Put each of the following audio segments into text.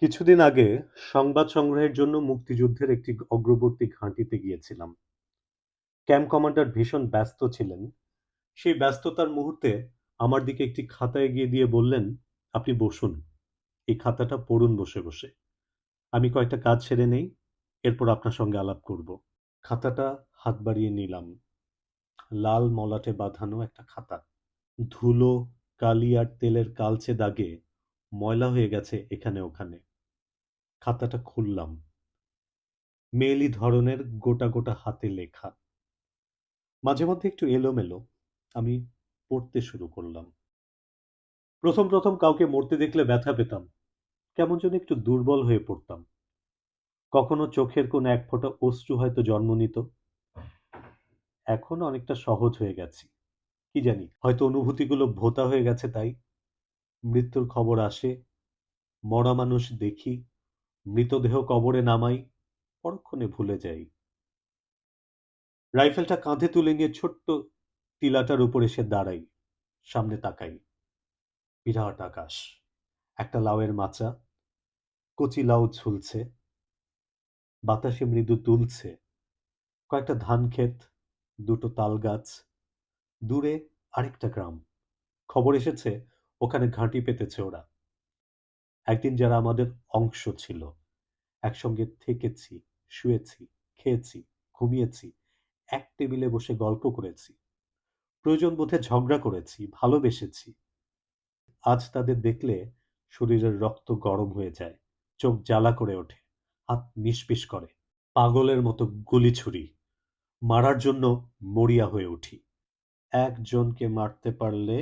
কিছুদিন আগে সংবাদ সংগ্রহের জন্য মুক্তিযুদ্ধের একটি অগ্রবর্তী ঘাঁটিতে গিয়েছিলাম। ক্যাম্প কমান্ডার ভীষণ ব্যস্ত ছিলেন। সেই ব্যস্ততার মুহূর্তে আমার দিকে একটি খাতা এগিয়ে দিয়ে বললেন, "আপনি বসুন। এই খাতাটা পড়ুন বসে, বসে। আমি কয়েকটা কাজ সেরে নেই, এরপর আপনার সঙ্গে আলাপ করব।" খাতাটা হাত বাড়িয়ে নিলাম। লাল মলাটে বাঁধানো একটা খাতা। ধুলো, কালি আর তেলের কালচে দাগে ময়লা হয়ে গেছে এখানে ওখানে। খাতাটা খুললাম। মেয়েলি ধরনের গোটা, গোটা হাতে লেখা। মাঝে মধ্যে একটু এলোমেলো। আমি পড়তে শুরু করলাম। প্রথম, প্রথম কাউকে মরতে দেখলে ব্যথা পেতাম। কেমন যেন একটু দুর্বল হয়ে পড়তাম। কখনো চোখের কোণ এক ফোঁটা অশ্রু হয়তো জন্ম নিত। এখন অনেকটা সহজ হয়ে গেছি। কি জানি, হয়তো অনুভূতিগুলো ভোঁতা হয়ে গেছে তাই। মৃত্যুর খবর আসে, মরা মানুষ দেখি, মৃতদেহ কবরে নামাই, পরক্ষণে ভুলে যাই। রাইফেলটা কাঁধে তুলে নিয়ে ছোট্ট টিলাটার উপর এসে দাঁড়াই। সামনে তাকাই। বিরাট আকাশ। একটা লাউয়ের মাচা। কচি লাউ ঝুলছে। বাতাসে মৃদু দুলছে। কয়েকটা ধান ক্ষেত, দুটো তাল গাছ। দূরে আরেকটা গ্রাম। খবর এসেছে ওখানে ঘাঁটি পেতেছে ওরা। একদিন যারা আমাদের অংশ ছিল, একসঙ্গে থেকেছি, শুয়েছি, খেয়েছি, ঘুমিয়েছি, এক টেবিলে বসে গল্প করেছি। প্রয়োজন বোধে ঝগড়া করেছি, ভালোবেসেছি। আজ তাদের দেখলে শরীরের রক্ত গরম হয়ে যায়, চোখ জ্বালা করে ওঠে, হাত নিষ্পিস করে। পাগলের মতো গুলি ছুড়ি। মারার জন্য মরিয়া হয়ে উঠি। একজনকে মারতে পারলে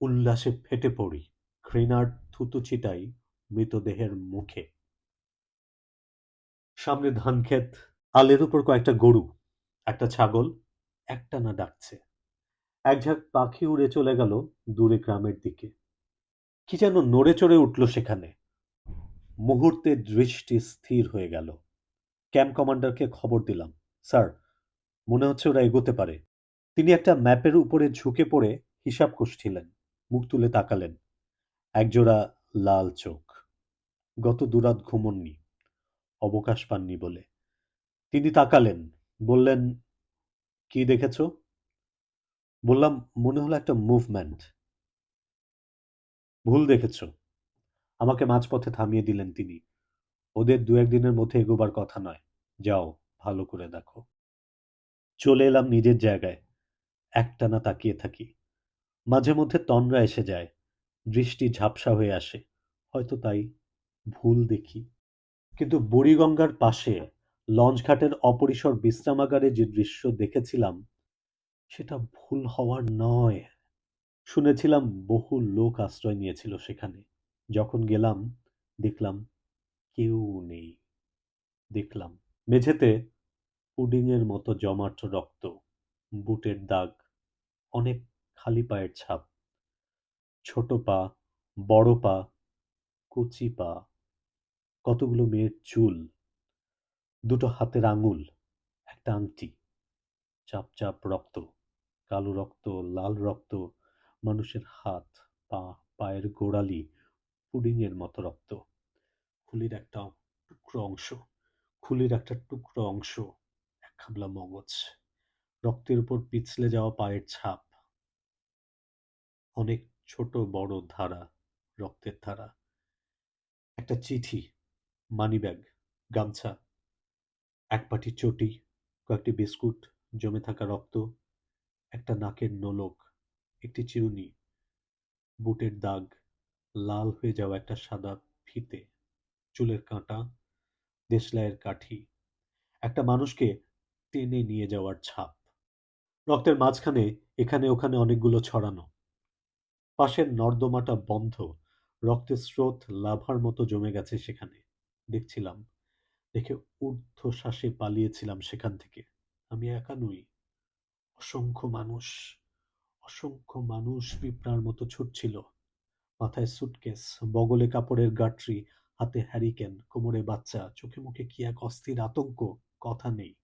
উল্লাসে ফেটে পড়ি। ঘৃণার থুতু ছিটাই মৃতদেহের মুখে। সামনে ধানক্ষেত, আলের উপর কয়েকটা গরু, একটা ছাগল একটানা ডাকছে। এক ঝাঁক পাখি উড়ে চলে গেল দূরে গ্রামের দিকে। কি যেন নড়ে চড়ে উঠল সেখানে। মুহূর্তে দৃষ্টি স্থির হয়ে গেল। ক্যাম্প কমান্ডারকে খবর দিলাম, "স্যার, মনে হচ্ছে ওরা এগোতে পারে।" তিনি একটা ম্যাপের উপরে ঝুঁকে পড়ে হিসাব কষছিলেন। মুখ তুলে তাকালেন। একজোড়া লাল চোখ। গত দুরাত ঘুমননি অবকাশ পাননি বলে। তিনি তাকালেন, বললেন, "কি দেখেছ?" বললাম, "মনে হলো একটা মুভমেন্ট।" "ভুল দেখেছ।" আমাকে মাঝপথে থামিয়ে দিলেন তিনি। "ওদের দু একদিনের মধ্যে এগোবার কথা নয়। যাও, ভালো করে দেখো।" চলে এলাম নিজের জায়গায়। একটানা তাকিয়ে থাকি। মাঝে মধ্যে তন্দ্রা এসে যায়। দৃষ্টি ঝাপসা হয়ে আসে। হয়তো তাই ভুল দেখি। কিন্তু বুড়িগঙ্গার পাশে লঞ্চঘাটের অপরিসর বিশ্রামাগারে যে দৃশ্য দেখেছিলাম, সেটা ভুল হওয়ার নয়। শুনেছিলাম বহু লোক আশ্রয় নিয়েছিল সেখানে। যখন গেলাম, দেখলাম কেউ নেই। দেখলাম মেঝেতে পুডিংয়ের মতো জমাট রক্ত, বুটের দাগ, অনেক খালি পায়ের ছাপ। ছোট পা, বড় পা, কুচি পা, কতগুলো মেয়ের চুল, দুটো হাতের আঙুল, একটা আংটি, চাপ চাপ রক্ত, কালো রক্ত, লাল রক্ত, মানুষের হাত, পা, পায়ের গোড়ালি, পুডিংয়ের মতো রক্ত। খুলির একটা টুকরো অংশ, খুলির একটা টুকরো অংশ, এক খাবলা মগজ, রক্তের উপর পিছলে যাওয়া পায়ের ছাপ। অনেক ছোট বড় ধারা, রক্তের ধারা। একটা চিঠি, মানিব্যাগ, গামছা, এক পাটি চটি, কয়েকটি বিস্কুট, জমে থাকা রক্ত, একটা নাকের নোলক, একটি চিরুনি, বুটের দাগ, লাল হয়ে যাওয়া একটা সাদা ফিতে, চুলের কাঁটা, দেশলাইয়ের কাঠি, একটা মানুষকে টেনে নিয়ে যাওয়ার ছাপ। রক্তের মাঝখানে এখানে ওখানে অনেকগুলো ছড়ানো। পাশের নর্দমাটা বন্ধ, রক্তের স্রোত লাভার মতো জমে গেছে সেখানে। দেখছিলাম, দেখে ঊর্ধ্বশ্বাসে পালিয়েছিলাম সেখান থেকে। আমি একা নই। অসংখ্য মানুষ, অসংখ্য মানুষ পিঁপড়ার মতো ছুটছিল। মাথায় সুটকেস, বগলে কাপড়ের গাঁটরি, হাতে হ্যারিকেন, কোমরে বাচ্চা, চোখে মুখে কি এক অস্থির আতঙ্ক, কথা নেই।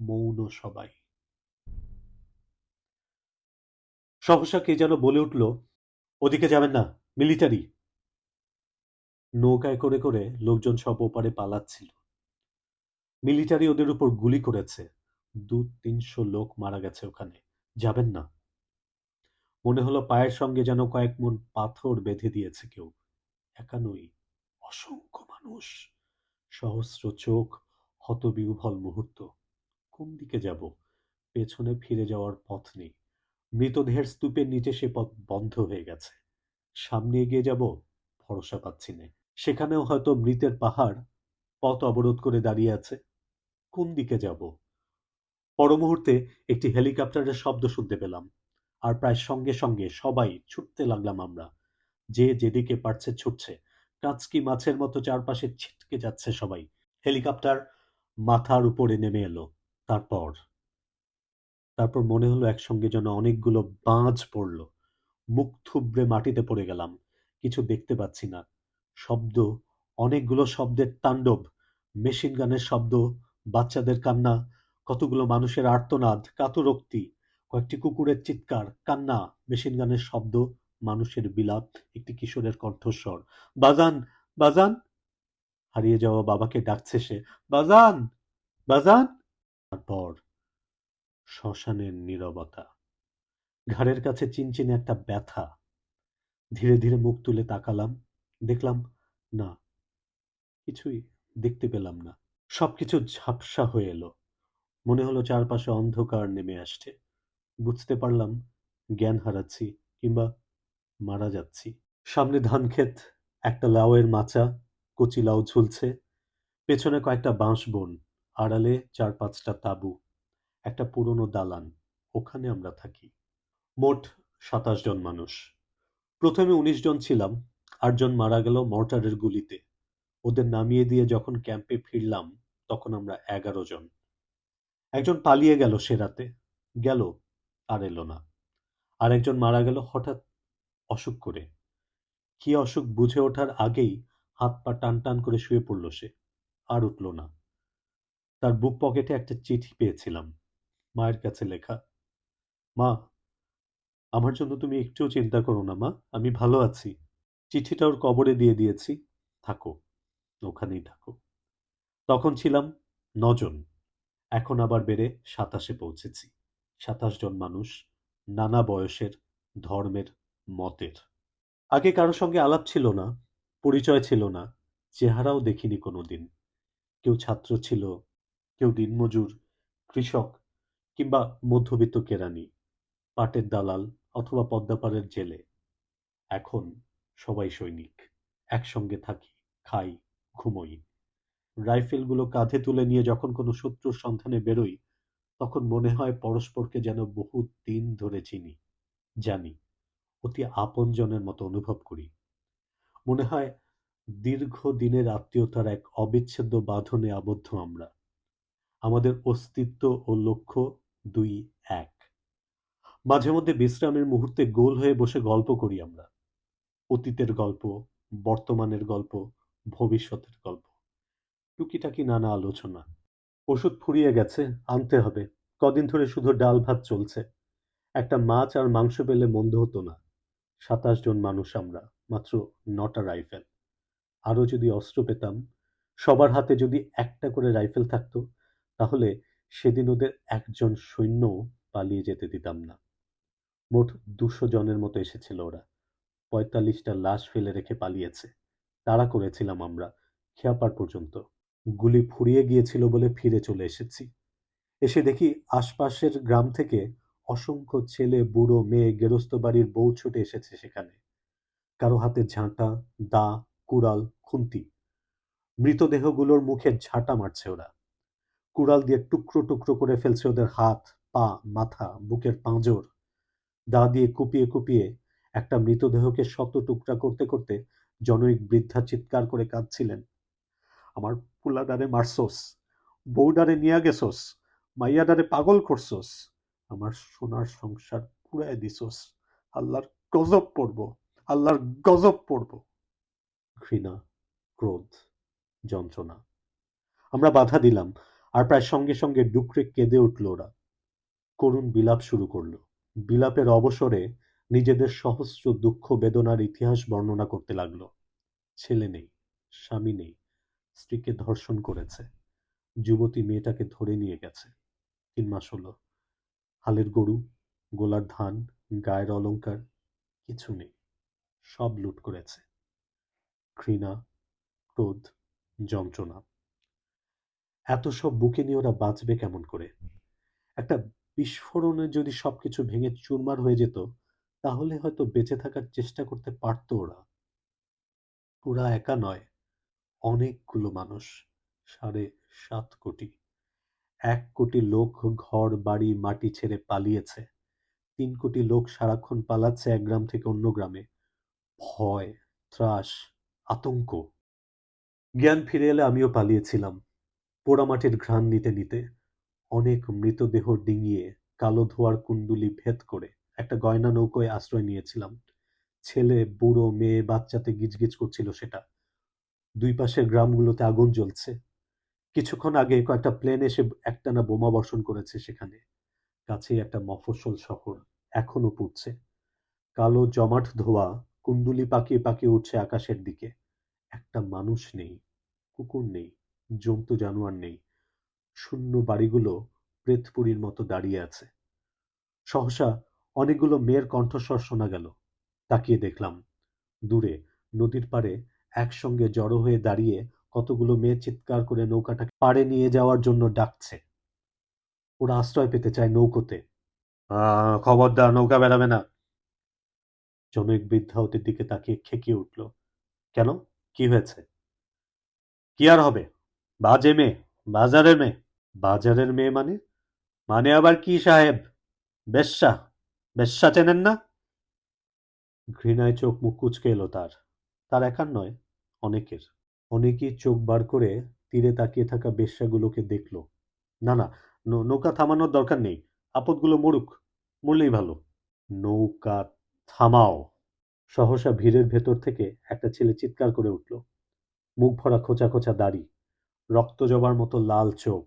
মৌন সবাই। সহসা কে যেন বলে উঠল, "ওদিকে যাবেন না, মিলিটারি।" নৌকায় করে করে লোকজন সব ওপারে পালাচ্ছিল। মিলিটারি ওদের উপর গুলি করেছে। দু তিনশো লোক মারা গেছে ওখানে। যাবেন না। মনে হলো পায়ের সঙ্গে যেন কয়েক মন পাথর বেঁধে দিয়েছে কেউ। একা নই, অসংখ্য মানুষ। সহস্র চোখ, হতবিহ্বল মুহূর্ত। কোন দিকে যাব? পেছনে ফিরে যাওয়ার পথ নেই। মৃতদেহের স্তূপের নিচে সে পথ বন্ধ হয়ে গেছে। সামনে এগিয়ে যাব? ভরসা পাচ্ছি না। সেখানেও হয়তো মৃতের পাহাড় পথ অবরোধ করে দাঁড়িয়ে আছে। কোন দিকে যাব? পর মুহূর্তে একটি হেলিকপ্টারের শব্দ শুনতে পেলাম, আর প্রায় সঙ্গে সঙ্গে সবাই ছুটতে লাগলাম আমরা। যে যেদিকে পারছে ছুটছে, কাঁচকি মাছের মতো চারপাশে ছিটকে যাচ্ছে সবাই। হেলিকপ্টার মাথার উপরে নেমে এলো, তারপর তারপর মনে হলো একসঙ্গে যেন অনেকগুলো বাজ পড়ল। মুখ থুবড়ে মাটিতে পড়ে গেলাম, কিছু দেখতে পাচ্ছি না। শব্দ, অনেকগুলো শব্দের তাণ্ডব, মেশিন গানের শব্দ, বাচ্চাদের কান্না, কতগুলো মানুষের আর্তনাদ, কাতরোক্তি, কয়েকটি কুকুরের চিৎকার, কান্না, মেশিন গানের শব্দ, মানুষের বিলাপ, একটি কিশোরের কণ্ঠস্বর। বাজান বাজান! হারিয়ে যাওয়া বাবাকে ডাকছে সে। বাজান বাজান! তারপর শ্মশানের নীরবতা। ঘাড়ের কাছে চিনচিনে একটা ব্যথা। ধীরে ধীরে মুখ তুলে তাকালাম। দেখলাম, না, কিছুই দেখতে পেলাম না। সবকিছু ঝাপসা হয়ে এলো। মনে হলো চারপাশে অন্ধকার নেমে আসছে। বুঝতে পারলাম, জ্ঞান হারাচ্ছি কিংবা মারা যাচ্ছি। সামনে ধান ক্ষেত একটা লাউয়ের মাচা, কচি লাউ ঝুলছে। পেছনে কয়েকটা বাঁশ বন আড়ালে চার পাঁচটা তাঁবু, একটা পুরনো দালান, ওখানে আমরা থাকি। মোট সাতাশ জন মানুষ। প্রথমে উনিশ জন ছিলাম আটজন মারা গেল মর্টারের গুলিতে। ওদের নামিয়ে দিয়ে যখন ক্যাম্পে ফিরলাম, তখন আমরা এগারো জন। একজন পালিয়ে গেল সে রাতে, গেল, আর এলো না। আর একজন মারা গেল হঠাৎ অসুখ করে। কি অসুখ বুঝে ওঠার আগেই হাত পা টান টান করে শুয়ে পড়ল সে, আর উঠল না। তার বুক পকেটে একটা চিঠি পেয়েছিলাম, মায়ের কাছে লেখা, মা, আমার জন্য তুমি একটুও চিন্তা করো না মা, আমি ভালো আছি। চিঠিটা ওর কবরে দিয়ে দিয়েছি। থাকো, ওখানেই থাকো। তখন ছিলাম নজন। এখন আবার বেড়ে সাতাশে পৌঁছেছি। সাতাশ জন মানুষ নানা বয়সের, ধর্মের, মতের। আগে কারও সঙ্গে আলাপ ছিল না, পরিচয় ছিল না, চেহারাও দেখিনি কোনোদিন। কেউ ছাত্র ছিল, কেউ দিনমজুর, কৃষক কিংবা মধ্যবিত্ত কেরানি, পাটের দালাল অথবা পদ্মাপাড়ের জেলে। এখন সবাই সৈনিক, একসঙ্গে থাকি, খাই, ঘুমোই। রাইফেলগুলো কাঁধে তুলে নিয়ে যখন কোনো শত্রুর সন্ধানে বেরোই, তখন মনে হয় পরস্পরকে যেন বহু দিন ধরে চিনি, জানি, অতি আপনজনের মতো অনুভব করি। মনে হয় দীর্ঘ দিনের আত্মীয়তার এক অবিচ্ছেদ্য বাঁধনে আবদ্ধ আমরা। আমাদের অস্তিত্ব ও লক্ষ্য দুই এক। মাঝে মধ্যে বিশ্রামের মুহূর্তে গোল হয়ে বসে গল্প করি আমরা। অতীতের গল্প, বর্তমানের গল্প, ভবিষ্যতের গল্প। টুকিটাকি নানা আলোচনা। ওষুধ ফুরিয়ে গেছে, আনতে হবে। কদিন ধরে শুধু ডাল ভাত চলছে। একটা মাছ আর মাংস পেলে মন্দ হতো না। সাতাশ জন মানুষ আমরা, মাত্র নটা রাইফেল। আরও যদি অস্ত্র পেতাম, সবার হাতে যদি একটা করে রাইফেল থাকতো, তাহলে সেদিন ওদের একজন সৈন্য পালিয়ে যেতে দিতাম না। মোট দুশো জনের মতো এসেছিল ওরা। পঁয়তাল্লিশটা লাশ ফেলে রেখে পালিয়েছে। তাড়া করেছিলাম আমরা। খেয়াপার পর্যন্ত। গুলি ফুরিয়ে গিয়েছিল বলে ফিরে চলে এসেছি। এসে দেখি আশপাশের গ্রাম থেকে অসংখ্য ছেলে, বুড়ো, মেয়ে, গেরস্ত বাড়ির বউ ছুটে এসেছে সেখানে। কারও হাতে ঝাঁটা, দা, কুড়াল, খুন্তি। মৃতদেহগুলোর মুখে ঝাঁটা মারছে ওরা। কুড়াল দিয়ে টুকরো টুকরো করে ফেলছে ওদের হাত, পা, মাথা, বুকের পাঁজর। দা দিয়ে কুপিয়ে কুপিয়ে একটা মৃতদেহকে শত টুকরা করতে করতে জনৈক বৃদ্ধা চিৎকার করে কাঁদছিলেন। আমার পুলাডারে মারছোস, বউডারে নিয়া গেছোস, মাইয়াডারে পাগল করছোস, আমার সোনার সংসার পুরায় দিছোস, আল্লাহর গজব পড়ব, আল্লাহর গজব পড়ব। ঘৃণা, ক্রোধ, যন্ত্রণা। আমরা বাধা দিলাম, আর প্রায় সঙ্গে সঙ্গে ডুকরে কেঁদে উঠল ওরা। করুণ বিলাপ শুরু করল। বিলাপের অবসরে নিজেদের সহস্র দুঃখ, বেদনার ইতিহাস বর্ণনা করতে লাগল। ছেলে নেই, স্বামী নেই, স্ত্রীকে ধর্ষণ করেছে, যুবতী মেয়েটাকে ধরে নিয়ে গেছে। তিন মাস হলো, হালের গরু, গোলার ধান, গায়ের অলংকার, কিছু নেই, সব লুট করেছে। ঘৃণা, ক্রোধ, যন্ত্রণা। এত সব বুকে নিয়ে ওরা বাঁচবে কেমন করে? একটা বিস্ফোরণে যদি সবকিছু ভেঙে চুরমার হয়ে যেত তাহলে হয়তো বেঁচে থাকার চেষ্টা করতে পারত ওরা। ওরা একা নয়, অনেকগুলো মানুষ, সাড়ে সাত কোটি। এক কোটি লোক ঘর, বাড়ি, মাটি ছেড়ে পালিয়েছে। তিন কোটি লোক সারাক্ষণ পালাচ্ছে এক গ্রাম থেকে অন্য গ্রামে। ভয়, ত্রাস, আতঙ্ক। জ্ঞান ফিরে এলে আমিও পালিয়েছিলাম। পোড়ামাটির ঘ্রাণ নিতে নিতে অনেক মৃতদেহ ডিঙিয়ে কালো ধোয়ার কুণ্ডুলি ভেদ করে একটা গয়না নৌকোয় আশ্রয় নিয়েছিলাম। ছেলে, বুড়ো, মেয়ে, বাচ্চাতে গিজগিজ করছিল সেটা। দুই পাশের গ্রামগুলোতে আগুন জ্বলছে। কিছুক্ষণ আগে কয়েকটা প্লেন এসে একটানা বোমা বর্ষণ করেছে সেখানে। কাছেই একটা মফস্বল শহর এখনও পুড়ছে। কালো জমাট ধোয়া, কুণ্ডুলি পাকিয়ে পাকিয়ে উঠছে আকাশের দিকে। একটা মানুষ নেই, কুকুর নেই, জন্তু, জানোয়ার নেই। শূন্য বাড়িগুলো প্রেতপুরীর মতো দাঁড়িয়ে আছে। সহসা অনেকগুলো মেয়ের কণ্ঠস্বর শোনা গেল। তাকিয়ে দেখলাম, দূরে, নদীর পাড়ে একসঙ্গে জড়ো হয়ে দাঁড়িয়ে কতগুলো মেয়ে চিৎকার করে নৌকাটাকে পাড়ে নিয়ে যাওয়ার জন্য ডাকছে। ওরা আশ্রয় পেতে চায় নৌকোতে। খবরদার, নৌকা বেড়াবে না। জনৈক বৃদ্ধা ওদের দিকে তাকিয়ে খেকিয়ে উঠল। কেন? কি হয়েছে? কি আর হবে? বাজে মেয়ে, বাজারের মেয়ে। বাজারের মেয়ে মানে? মানে আবার কি সাহেব? বেশ্যা বেশ্যা চেনেন না? ঘৃণায় চোখ মুখ কুচকে এলো তার। তার একার নয়, অনেকের। অনেকেই চোখ বার করে তীরে তাকিয়ে থাকা বেশ্যাগুলোকে দেখল। না না নৌকা থামানোর দরকার নেই। আপদগুলো মরুক, মরলেই ভালো। নৌকা থামাও। সহসা ভিড়ের ভেতর থেকে একটা ছেলে চিৎকার করে উঠল। মুখ ভরা খোঁচা খোঁচা দাড়ি, রক্ত জবার মতো লাল চোখ।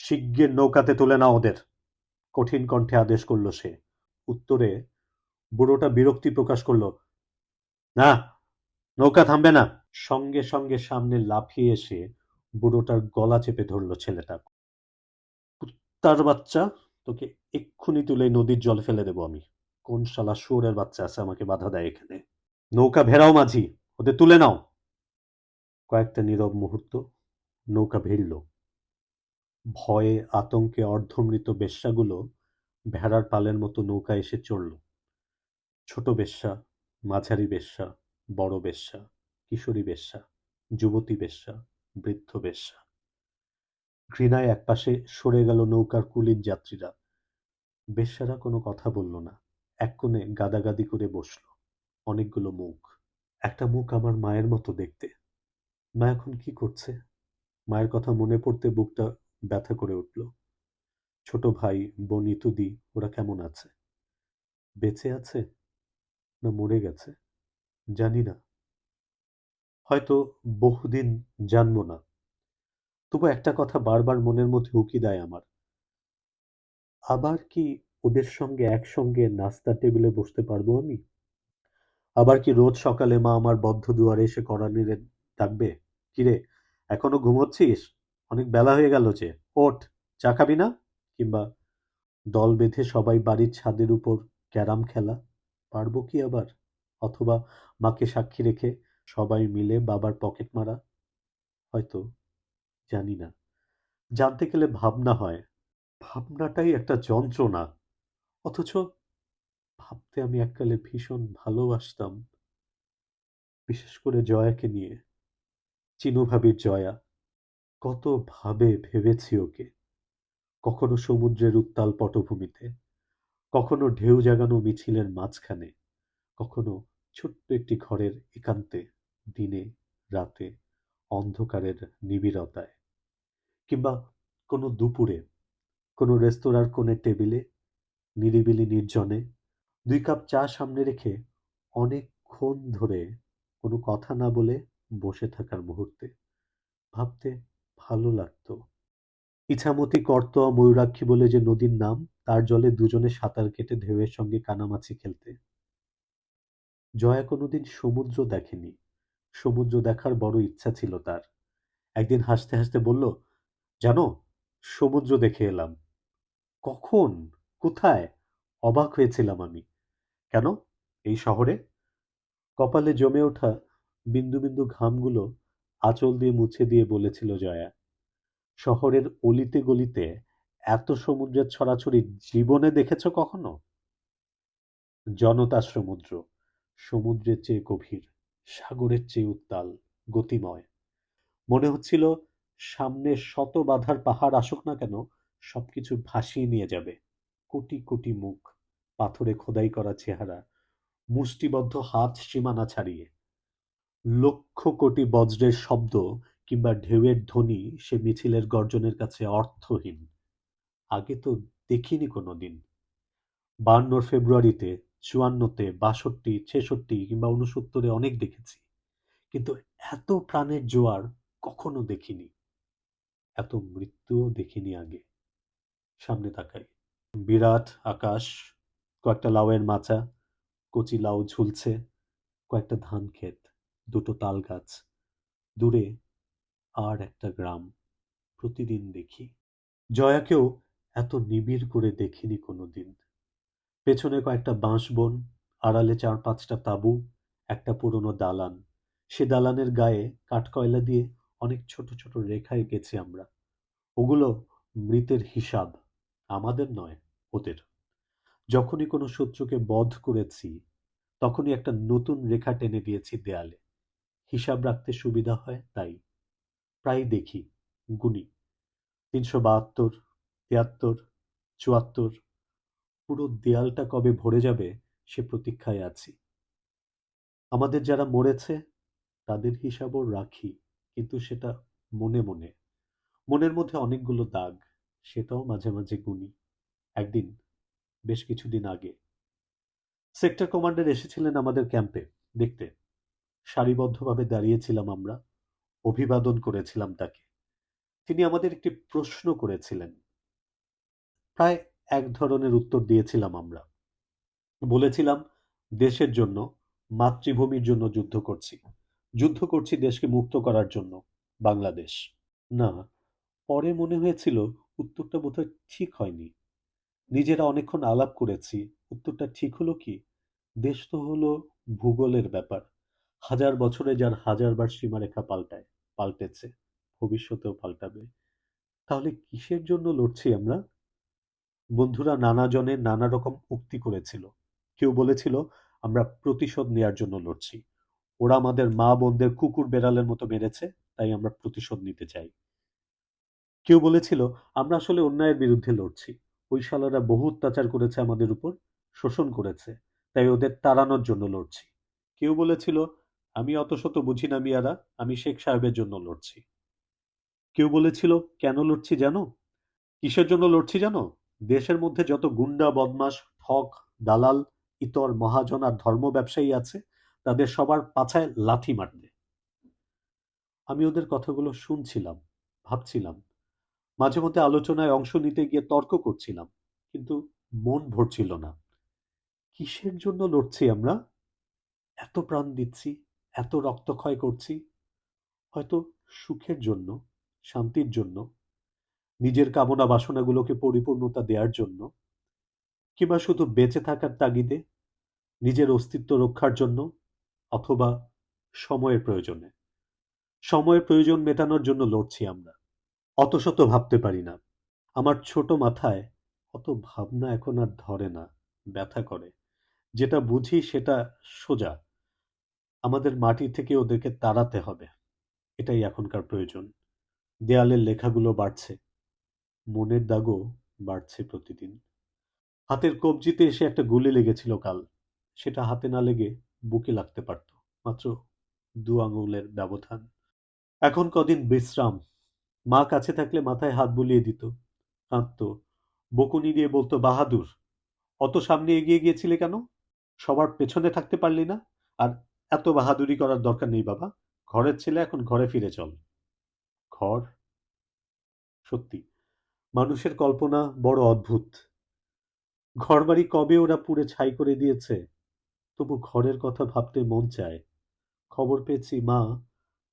শিগগির নৌকাতে তুলে না ওদের। কঠিন কণ্ঠে আদেশ করল সে। উত্তরে, বুড়োটা বিরক্তি প্রকাশ করল, না, নৌকা থামবে না। সঙ্গে সঙ্গে সামনে লাফিয়ে এসে বুড়োটার গলা চেপে ধরল ছেলেটা। কুত্তার বাচ্চা, তোকে এক্ষুনি তুলে নদীর জল ফেলে দেবো আমি। কোন শালা শুয়োরের বাচ্চা আছে আমাকে বাধা দেয় এখানে? নৌকা ভেরাও মাঝি, ওদের তুলে নাও। কয়েকটা নীরব মুহূর্ত নৌকা ভিড়ল। ভয়ে আতঙ্কে অর্ধমৃত বেশ্যাগুলো ভেড়ার পালের মতো নৌকা এসে চড়ল। ছোট বেশ্যা, মাঝারি বেশ্যা, বড় বেশ্যা, কিশোরী বেশ্যা, যুবতী বেশ্যা, বৃদ্ধ বেশ্যা। ঘৃণায় একপাশে সরে গেল নৌকার কুলিন যাত্রীরা। বেশ্যারা কোনো কথা বলল না। এক কোণে গাদাগাদি করে বসল। অনেকগুলো মুখ। একটা মুখ আমার মায়ের মতো দেখতে। মা এখন কি করছে? মায়ের কথা মনে পড়তে বুকটা ব্যথা করে উঠল। ছোট ভাই, বোন ইতুদি ওরা কেমন আছে? বেঁচে আছে? না মরে গেছে? জানি না। হয়তো বহুদিন জানব না। তবু একটা কথা বারবার মনের মধ্যে উকি দেয় আমার। আবার কি ওদের সঙ্গে একসঙ্গে নাস্তার টেবিলে বসতে পারব আমি? আবার কি রোজ সকালে মা আমার বদ্ধ দুয়ারে এসে করানিরে ডাকবে? কিরে, এখনও ঘুমোচ্ছিস? অনেক বেলা হয়ে গেল যে, ওঠ, চা খাবি না? কিংবা দল বেঁধে সবাই বাড়ির ছাদের উপর ক্যারাম খেলা, পারব কি আবার? অথবা মাকে সাক্ষী রেখে সবাই মিলে বাবার পকেট মারা? হয়তো, জানি না। জানতে গেলে ভাবনা হয়, ভাবনাটাই একটা যন্ত্রণা। অথচ ভাবতে আমি এককালে ভীষণ ভালোবাসতাম। বিশেষ করে জয়াকে নিয়ে চিনু ভাবির জয়া। কত ভাবে ভেবেছি ওকে? কখনো সমুদ্রের উত্তাল পটভূমিতে, কখনো ঢেউ জাগানো মিছিলের মাঝখানে, কখনো ছোট্ট একটি ঘরের একান্তে, দিনে, রাতে, অন্ধকারের নিবিড়তায়, কিংবা কোনো দুপুরে, কোনো রেস্তোরাঁর কোণে টেবিলে, নিরিবিলি নির্জনে, দুই কাপ চা সামনে রেখে অনেকক্ষণ ধরে কোনো কথা না বলে বসে থাকার মুহূর্তে ভাবতে লাগতো। ইছামতি করতোয়া ময়ূরাক্ষী বলে যে নদীর নাম, তার জলে দুজনে সাঁতার কেটে ঢেউয়ের সঙ্গে কানামাছি খেলতে। জয়া কোনোদিন সমুদ্র দেখেনি। সমুদ্র দেখার বড় ইচ্ছা ছিল তার। একদিন হাসতে হাসতে বলল, জানো, সমুদ্র দেখে এলাম। কখন? কোথায়? অবাক হয়েছিলাম আমি। কেন? এই শহরে? কপালে জমে ওঠা বিন্দু বিন্দু ঘামগুলো আঁচল দিয়ে মুছে দিয়ে বলেছিল জয়া। শহরের অলিতে গলিতে এত সমুদ্রের ছড়াছড়ি জীবনে দেখেছ কখনো? জনতা সমুদ্র সমুদ্রের চেয়ে গভীর, সাগরের চেয়ে উত্তাল, গতিময়। মনে হচ্ছিল সামনে শত বাধার পাহাড় আসুক না কেন, সবকিছু ভাসিয়ে নিয়ে যাবে। কোটি কোটি মুখ, পাথরে খোদাই করা চেহারা, মুষ্টিবদ্ধ হাত সীমানা ছাড়িয়ে। লক্ষ কোটি বজ্রের শব্দ কিংবা ঢেউয়ের ধ্বনি সে মিছিলের গর্জনের কাছে অর্থহীন। আগে তো দেখিনি কোনোদিন। বান্নর ফেব্রুয়ারিতে চুয়ান্নতে, বাষট্টি, ছেষট্টি কিংবা উনসত্তরে অনেক দেখেছি। কিন্তু এত প্রাণের জোয়ার কখনো দেখিনি। এত মৃত্যুও দেখিনি আগে। সামনে তাকাই। বিরাট আকাশ, কয়েকটা লাউয়ের মাচা, কচি লাউ ঝুলছে, কয়েকটা ধান ক্ষেত, দুটো তাল গাছ। দূরে আর একটা গ্রাম প্রতিদিন দেখি। জয়াকেও এত নিবিড় করে দেখিনি কোনোদিন। পেছনে কয়েকটা বাঁশ বন আড়ালে চার পাঁচটা তাঁবু, একটা পুরনো দালান। সে দালানের গায়ে কাঠকয়লা দিয়ে অনেক ছোট ছোট রেখা এঁকেছি আমরা। ওগুলো মৃতের হিসাব, আমাদের নয়, ওদের। যখনই কোনো শত্রুকে বধ করেছি, তখনই একটা নতুন রেখা টেনে দিয়েছি দেয়ালে। হিসাব রাখতে সুবিধা হয়, তাই। প্রায় দেখি গুনি তিনশো বাহাত্তর, তিয়াত্তর, চুয়াত্তর, পুরো দেয়ালটা কবে ভরে যাবে সে প্রতীক্ষায় আছি। আমাদের যারা মরেছে, তাদের হিসাবও রাখি, কিন্তু সেটা মনে মনে। মনের মধ্যে অনেকগুলো দাগ, সেটাও মাঝে মাঝে গুনি একদিন, বেশ কিছুদিন আগে। সেক্টর কমান্ডার এসেছিলেন আমাদের ক্যাম্পে, দেখতে। সারিবদ্ধভাবে দাঁড়িয়েছিলাম আমরা। অভিবাদন করেছিলাম তাকে। তিনি আমাদের একটি প্রশ্ন করেছিলেন। প্রায় এক ধরনের উত্তর দিয়েছিলাম আমরা। বলেছিলাম, দেশের জন্য, মাতৃভূমির জন্য যুদ্ধ করছি। যুদ্ধ করছি দেশকে মুক্ত করার জন্য, বাংলাদেশ। না, পরে মনে হয়েছিল উত্তরটা বোধহয় ঠিক হয়নি। নিজেরা অনেকক্ষণ আলাপ করেছি, উত্তরটা ঠিক হলো কি? দেশ তো হলো ভূগোলের ব্যাপার। হাজার বছরে যার হাজারবার সীমারেখা পাল্টায়। পাল্টেছে, ভবিষ্যতেও পাল্টাবে। তাহলে কিসের জন্য লড়ছি আমরা? বন্ধুরা নানা জনের নানা রকম উক্তি করেছিল। কেউ বলেছিল, আমরা প্রতিশোধ নেয়ার জন্য লড়ছি। ওরা আমাদের মা বোনদের কুকুর বেড়ালের মতো মেরেছে, তাই আমরা প্রতিশোধ নিতে চাই। কেউ বলেছিল, আমরা আসলে অন্যায়ের বিরুদ্ধে লড়ছি। ওই শালারা বহু অত্যাচার করেছে আমাদের উপর, শোষণ করেছে, তাই ওদের তাড়ানোর জন্য লড়ছি। কেউ বলেছিল আমি অত শত বুঝি না মিয়ারা, আমি শেখ সাহেবের জন্য লড়ছি। কেউ বলেছিল, কেন লড়ছি জানো? কিসের জন্য লড়ছি জানো? দেশের মধ্যে যত গুন্ডা বদমাস ঠক দালাল, ইতর, মহাজন আর ধর্ম ব্যবসায়ী আছে, তাদের সবার পাছায় লাথি মারবে আমি ওদের কথাগুলো শুনছিলাম, ভাবছিলাম। মাঝে মধ্যে আলোচনায় অংশ নিতে গিয়ে তর্ক করছিলাম, কিন্তু মন ভরছিল না। কিসের জন্য লড়ছি আমরা? এত প্রাণ দিচ্ছি এত রক্তক্ষয় করছি। হয়তো সুখের জন্য, শান্তির জন্য, নিজের কামনা বাসনাগুলোকে পরিপূর্ণতা দেওয়ার জন্য, কিংবা শুধু বেঁচে থাকার তাগিদে নিজের অস্তিত্ব রক্ষার জন্য অথবা সময়ের প্রয়োজনে। সময়ের প্রয়োজন মেটানোর জন্য লড়ছি আমরা। অত শত ভাবতে পারি না। আমার ছোট মাথায় অত ভাবনা এখন আর ধরে না, ব্যথা করে। যেটা বুঝি সেটা সোজা। আমাদের মাটি থেকে ওদেরকে তাড়াতে হবে। এটাই এখনকার প্রয়োজন। দেয়ালের লেখাগুলো বাড়ছে। মনের দাগও বাড়ছে প্রতিদিন। হাতের কবজিতে এসে একটা গুলি লেগেছিল কাল। সেটা হাতে না লেগে বুকে লাগতে পারত। মাত্র দু আঙুলের ব্যবধান। এখন কদিন বিশ্রাম। মা কাছে থাকলে মাথায় হাত বুলিয়ে দিত। কাঁদত। বকুনি দিয়ে বলতো, বাহাদুর, অত সামনে এগিয়ে গিয়েছিলে কেন? সবার পেছনে থাকতে পারলি না? আর এত বাহাদুরি করার দরকার নেই বাবা। ঘরের ছেলে এখন ঘরে ফিরে চল। ঘর? সত্যি মানুষের কল্পনা বড় অদ্ভুত। ঘরবাড়ি কবে ওরা পুড়ে ছাই করে দিয়েছে? তবু ঘরের কথা ভাবতে মন চায়। খবর পেয়েছি মা,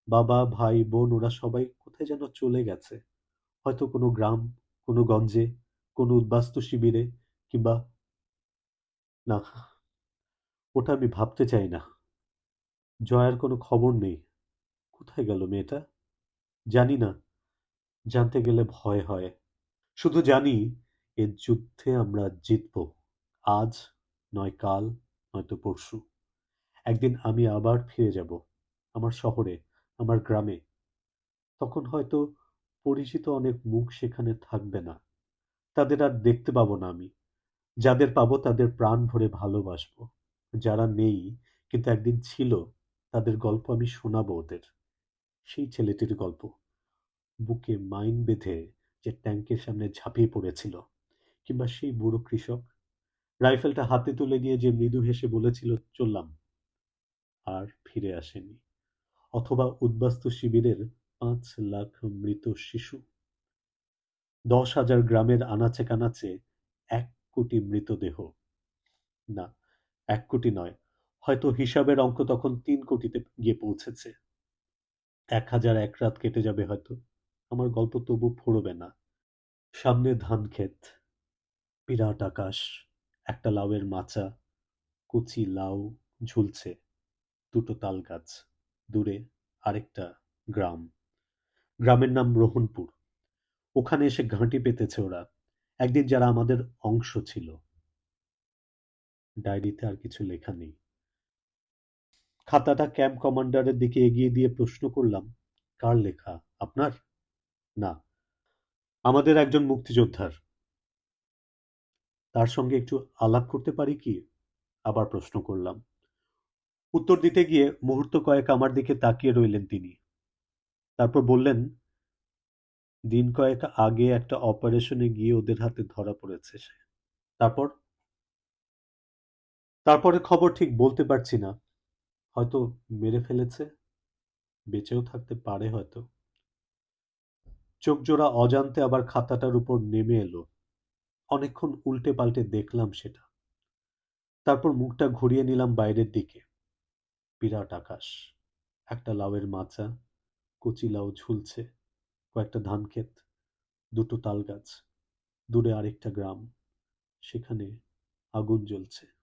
বাবা, ভাই, বোন ওরা সবাই কোথায় যেন চলে গেছে। হয়তো কোনো গ্রাম, কোনো গঞ্জে, কোনো উদ্বাস্তু শিবিরে কিংবা না, ওটা আমি ভাবতে চাই না। জয়ার কোনো খবর নেই। কোথায় গেল মেয়েটা? জানি না। জানতে গেলে ভয় হয়। শুধু জানি এ যুদ্ধে আমরা জিতব। আজ নয় কাল নয়তো পরশু। একদিন আমি আবার ফিরে যাব আমার শহরে, আমার গ্রামে। তখন হয়তো পরিচিত অনেক মুখ সেখানে থাকবে না। তাদের আর দেখতে পাবো না আমি। যাদের পাবো তাদের প্রাণ ভরে ভালোবাসবো। যারা নেই কিন্তু একদিন ছিল তাদের গল্প আমি শোনাবো ওদের। সেই ছেলেটির গল্প। বুকে মাইন বেঁধে যে ট্যাঙ্কের সামনে ঝাঁপিয়ে পড়েছিল, কিংবা সেই বুড়ো কৃষক, রাইফেলটা হাতে তুলে নিয়ে যে মৃদু হেসে বলেছিল, চললাম আর ফিরে আসেনি অথবা উদ্বাস্তু শিবিরের পাঁচ লাখ মৃত শিশু দশ হাজার গ্রামের আনাচে কানাচে এক কোটি মৃতদেহ না, এক কোটি নয় হয়তো হিসাবের অঙ্ক তখন তিন কোটিতে গিয়ে পৌঁছেছে। এক হাজার এক রাত কেটে যাবে হয়তো। আমার গল্প তবু ফুরবে না। সামনে ধান ক্ষেত, বিরাট আকাশ, একটা লাউয়ের মাচা, কচি লাউ ঝুলছে, দুটো তাল গাছ, দূরে আরেকটা গ্রাম। গ্রামের নাম রোহনপুর। ওখানে এসে ঘাঁটি পেতেছে ওরা। একদিন যারা আমাদের অংশ ছিল। ডায়েরিতে আর কিছু লেখা নেই। খাতাটা ক্যাম্প কমান্ডারের দিকে এগিয়ে দিয়ে প্রশ্ন করলাম, কার লেখা? আপনার? না, আমাদের একজন মুক্তিযোদ্ধার। তার সঙ্গে একটু আলাপ করতে পারি কি? আবার প্রশ্ন করলাম। উত্তর দিতে গিয়ে মুহূর্ত কয়েক আমার দিকে তাকিয়ে রইলেন তিনি। তারপর বললেন, দিন কয়েক আগে একটা অপারেশনে গিয়ে ওদের হাতে ধরা পড়েছে সে। তারপর? তারপরে খবর ঠিক বলতে পারছি না। হয়তো মেরে ফেলেছে, বেঁচেও থাকতে পারে হয়তো। চোখ জোড়া অজান্তে আবার খাতাটার উপর নেমে এলো। অনেকক্ষণ উল্টে পাল্টে দেখলাম সেটা। তারপর মুখটা ঘুরিয়ে নিলাম বাইরের দিকে। বিরাট আকাশ। একটা লাউয়ের মাচা, কচি লাউ ঝুলছে, কয়েকটা ধান ক্ষেত, দুটো তাল গাছ, দূরে আরেকটা গ্রাম, সেখানে আগুন জ্বলছে।